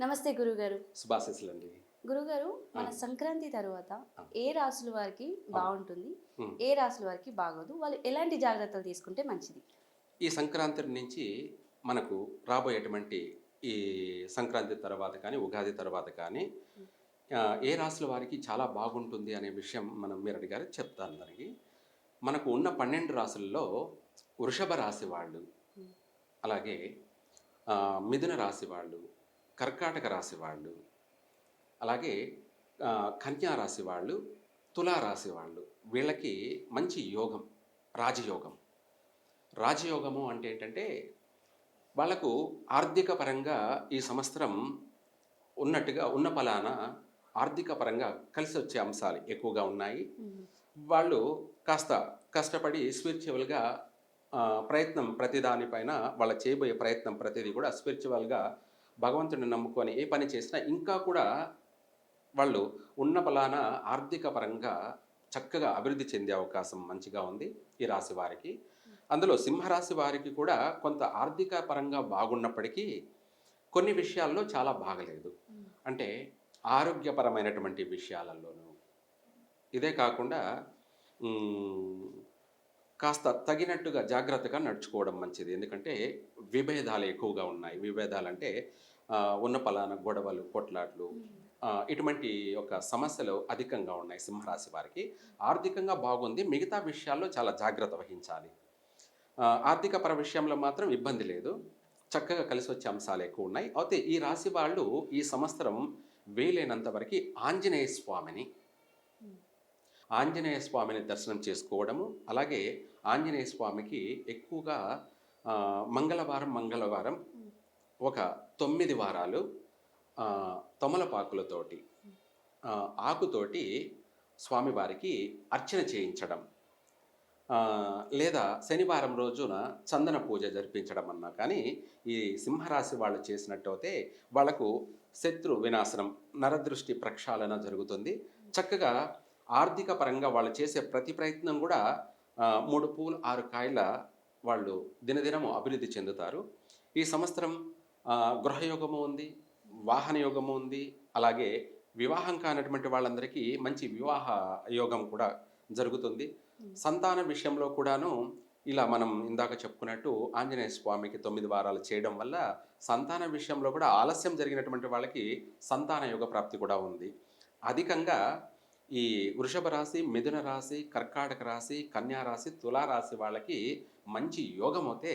నమస్తే గురుగారు. శుభాశీస్సులండి. గురుగారు మన సంక్రాంతి తర్వాత ఏ రాసుల వారికి బాగుంటుంది. ఏ రాసుల వారికి బాగోదు? వాళ్ళు ఎలాంటి జాగ్రత్తలు తీసుకుంటే మంచిది? ఈ సంక్రాంతి నుంచి మనకు రాబోయేటువంటి ఈ సంక్రాంతి తర్వాత కానీ ఉగాది తర్వాత కానీ ఏ రాశుల వారికి చాలా బాగుంటుంది అనే విషయం మనం మీరు అడిగారు చెప్తాను దానికి. మనకు ఉన్న పన్నెండు రాశుల్లో వృషభ రాశి వాళ్ళు అలాగే మిథున రాశి వాళ్ళు కర్కాటక రాశి వాళ్ళు అలాగే కన్యా రాశి వాళ్ళు తులా రాశి వాళ్ళు వీళ్ళకి మంచి యోగం రాజయోగం. రాజయోగము అంటే ఏంటంటే వాళ్ళకు ఆర్థిక పరంగా ఈ సంవత్సరం ఉన్నట్టుగా ఉన్న పలాన ఆర్థిక పరంగా కలిసి వచ్చే అంశాలు ఎక్కువగా ఉన్నాయి. వాళ్ళు కాస్త కష్టపడి స్పిరిచువల్గా ప్రయత్నం ప్రతిదానిపైన వాళ్ళ చేయబోయే ప్రయత్నం ప్రతిదీ కూడా స్పిరిచువల్గా భగవంతుడిని నమ్ముకొని ఏ పని చేసినా ఇంకా కూడా వాళ్ళు ఉన్న పలాన ఆర్థిక పరంగా చక్కగా అభివృద్ధి చెందే అవకాశం మంచిగా ఉంది ఈ రాశి వారికి. అందులో సింహరాశి వారికి కూడా కొంత ఆర్థిక పరంగా బాగున్నప్పటికీ కొన్ని విషయాల్లో చాలా బాగలేదు. అంటే ఆరోగ్యపరమైనటువంటి విషయాలలోనూ. ఇదే కాకుండా కాస్త తగినట్టుగా జాగ్రత్తగా నడుచుకోవడం మంచిది. ఎందుకంటే విభేదాలు ఎక్కువగా ఉన్నాయి. విభేదాలు అంటే ఉన్న పలాన గొడవలు కొట్లాట్లు ఇటువంటి ఒక సమస్యలు అధికంగా ఉన్నాయి సింహరాశి వారికి. ఆర్థికంగా బాగుంది మిగతా విషయాల్లో చాలా జాగ్రత్త వహించాలి. ఆర్థిక పర విషయంలో మాత్రం ఇబ్బంది లేదు. చక్కగా కలిసి వచ్చే అంశాలు ఎక్కువ ఉన్నాయి. అయితే ఈ రాశి వాళ్ళు ఈ సంవత్సరం వీలైనంత వరకు ఆంజనేయ స్వామిని ఆంజనేయ స్వామిని దర్శనం చేసుకోవడము అలాగే ఆంజనేయ స్వామికి ఎక్కువగా మంగళవారం మంగళవారం ఒక తొమ్మిది వారాలు తమలపాకులతోటి ఆకుతోటి స్వామివారికి అర్చన చేయించడం. లేదా శనివారం రోజున చందన పూజ జరిపించడం అన్నా కానీ ఈ సింహరాశి వాళ్ళు చేసినట్టయితే వాళ్ళకు శత్రు వినాశనం నరదృష్టి ప్రక్షాళన జరుగుతుంది. చక్కగా ఆర్థిక పరంగా వాళ్ళు చేసే ప్రతి ప్రయత్నం కూడా మూడు పూలు ఆరు కాయల వాళ్ళు దినదినము అభివృద్ధి చెందుతారు. ఈ సంవత్సరం గృహయోగము ఉంది వాహన యోగము ఉంది అలాగే వివాహం కానటువంటి వాళ్ళందరికీ మంచి వివాహ యోగం కూడా జరుగుతుంది. సంతాన విషయంలో కూడాను ఇలా మనం ఇందాక చెప్పుకున్నట్టు ఆంజనేయ స్వామికి తొమ్మిది వారాలు చేయడం వల్ల సంతాన విషయంలో కూడా ఆలస్యం జరిగినటువంటి వాళ్ళకి సంతాన యోగ ప్రాప్తి కూడా ఉంది. అధికంగా ఈ వృషభ రాశి మిథున రాశి కర్కాటక రాశి కన్యా రాశి తులా రాశి వాళ్ళకి మంచి యోగం అయితే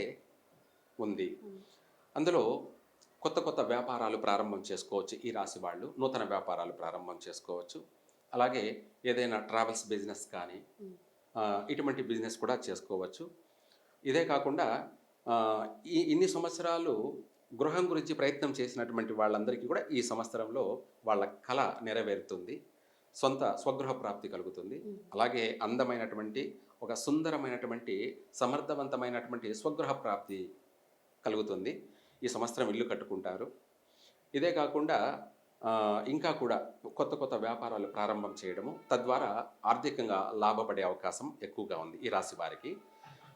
ఉంది. అందులో కొత్త కొత్త వ్యాపారాలు ప్రారంభం చేసుకోవచ్చు. ఈ రాశి వాళ్ళు నూతన వ్యాపారాలు ప్రారంభం చేసుకోవచ్చు. అలాగే ఏదైనా ట్రావెల్స్ బిజినెస్ కానీ ఇటువంటి బిజినెస్ కూడా చేసుకోవచ్చు. ఇదే కాకుండా ఈ ఇన్ని సంవత్సరాలు గృహం గురించి ప్రయత్నం చేసినటువంటి వాళ్ళందరికీ కూడా ఈ సంవత్సరంలో వాళ్ళ కళ నెరవేరుతుంది. సొంత స్వగృహ ప్రాప్తి కలుగుతుంది. అలాగే అందమైనటువంటి ఒక సుందరమైనటువంటి సమర్థవంతమైనటువంటి స్వగృహ ప్రాప్తి కలుగుతుంది. ఈ సంవత్సరం ఇల్లు కట్టుకుంటారు. ఇదే కాకుండా ఇంకా కూడా కొత్త కొత్త వ్యాపారాలు ప్రారంభం చేయడము తద్వారా ఆర్థికంగా లాభపడే అవకాశం ఎక్కువగా ఉంది ఈ రాశి వారికి.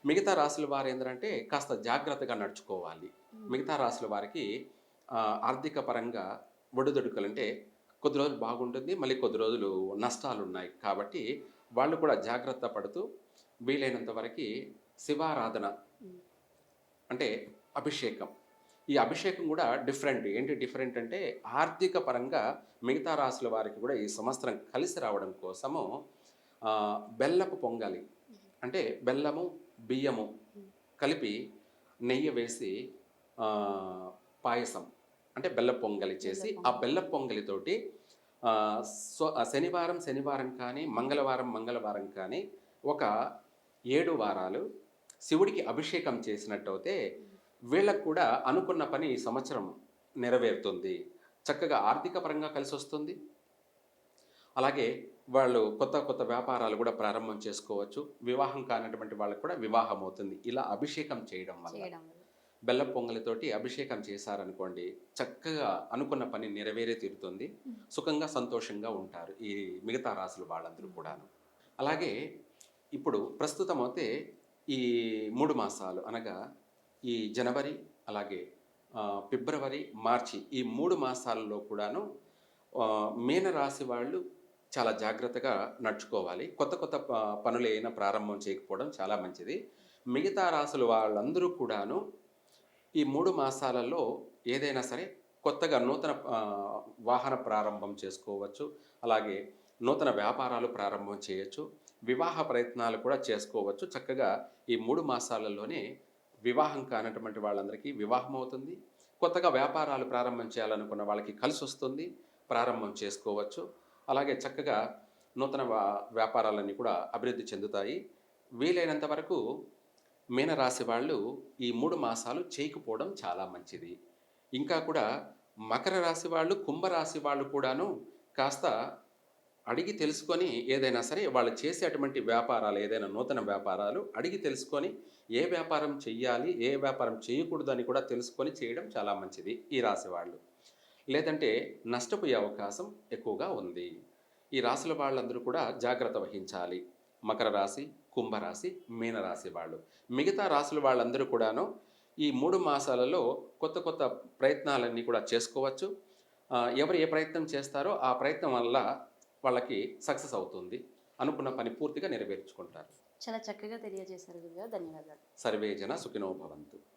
మిగతా రాశుల వారు ఏంటంటే కాస్త జాగ్రత్తగా నడుచుకోవాలి. మిగతా రాశుల వారికి ఆర్థిక పరంగా ఒడిదొడుకులు అంటే కొద్ది రోజులు బాగుంటుంది మళ్ళీ కొద్ది రోజులు నష్టాలు ఉన్నాయి కాబట్టి వాళ్ళు కూడా జాగ్రత్త పడుతూ వీలైనంత వరకు శివారాధన అంటే అభిషేకం ఈ అభిషేకం కూడా డిఫరెంట్. ఏంటి డిఫరెంట్ అంటే ఆర్థిక పరంగా మిగతా రాశుల వారికి కూడా ఈ సంవత్సరం కలిసి రావడం కోసము బెల్లపు పొంగలి అంటే బెల్లము బియ్యము కలిపి నెయ్యి వేసి పాయసం అంటే బెల్ల పొంగలి చేసి ఆ బెల్ల పొంగలితోటి శనివారం శనివారం కానీ మంగళవారం మంగళవారం కానీ ఒక ఏడు వారాలు శివుడికి అభిషేకం చేసినట్టయితే వీళ్ళకు కూడా అనుకున్న పని ఈ సంవత్సరం నెరవేరుతుంది. చక్కగా ఆర్థిక పరంగా కలిసి వస్తుంది. అలాగే వాళ్ళు కొత్త కొత్త వ్యాపారాలు కూడా ప్రారంభం చేసుకోవచ్చు. వివాహం కానటువంటి వాళ్ళకు కూడా వివాహం అవుతుంది. ఇలా అభిషేకం చేయడం వల్ల చేయడం వల్ల. బెల్లం పొంగలితోటి అభిషేకం చేశారనుకోండి చక్కగా అనుకున్న పని నెరవేరే తీరుతుంది. సుఖంగా సంతోషంగా ఉంటారు ఈ మిగతా రాసులు వాళ్ళందరూ కూడాను. అలాగే ఇప్పుడు ప్రస్తుతం అయితే ఈ మూడు మాసాలు అనగా ఈ జనవరి అలాగే ఫిబ్రవరి మార్చి ఈ మూడు మాసాలలో కూడాను ఆ, మీనరాశి వాళ్ళు చాలా జాగ్రత్తగా నడుచుకోవాలి. కొత్త కొత్త పనులు అయినా ప్రారంభం చేయకపోవడం చాలా మంచిది. మిగతా రాసులు వాళ్ళందరూ కూడాను ఈ మూడు మాసాలలో ఏదైనా సరే కొత్తగా నూతన వాహన ప్రారంభం చేసుకోవచ్చు. అలాగే నూతన వ్యాపారాలు ప్రారంభం చేయొచ్చు. వివాహ ప్రయత్నాలు కూడా చేసుకోవచ్చు. చక్కగా ఈ మూడు మాసాలలోనే వివాహం కానటువంటి వాళ్ళందరికీ వివాహం అవుతుంది. కొత్తగా వ్యాపారాలు ప్రారంభం చేయాలనుకున్న వాళ్ళకి కలిసి వస్తుంది. ప్రారంభం చేసుకోవచ్చు. అలాగే చక్కగా నూతన వ్యాపారాలన్నీ కూడా అభివృద్ధి చెందుతాయి. వీలైనంత వరకు మీనరాశి వాళ్ళు ఈ మూడు మాసాలు చేయకపోవడం చాలా మంచిది. ఇంకా కూడా మకర రాశి వాళ్ళు కుంభరాశి వాళ్ళు కూడాను కాస్త అడిగి తెలుసుకొని ఏదైనా సరే వాళ్ళు చేసేటువంటి వ్యాపారాలు ఏదైనా నూతన వ్యాపారాలు అడిగి తెలుసుకొని ఏ వ్యాపారం చెయ్యాలి ఏ వ్యాపారం చేయకూడదు అని కూడా తెలుసుకొని చేయడం చాలా మంచిది ఈ రాశి వాళ్ళు. లేదంటే నష్టపోయే అవకాశం ఎక్కువగా ఉంది. ఈ రాశుల వాళ్ళందరూ కూడా జాగ్రత్త వహించాలి. మకర రాశి కుంభరాశి మీనరాశి వాళ్ళు. మిగతా రాశుల వాళ్ళందరూ కూడాను ఈ మూడు మాసాలలో కొత్త కొత్త ప్రయత్నాలన్నీ కూడా చేసుకోవచ్చు. ఎవరు ఏ ప్రయత్నం చేస్తారో ఆ ప్రయత్నం వల్ల వాళ్ళకి సక్సెస్ అవుతుంది. అనుకున్న పని పూర్తిగా నెరవేర్చుకుంటారు. చాలా చక్కగా తెలియజేశారు ధన్యవాదాలు. సర్వే జన సుఖినో భవంతు.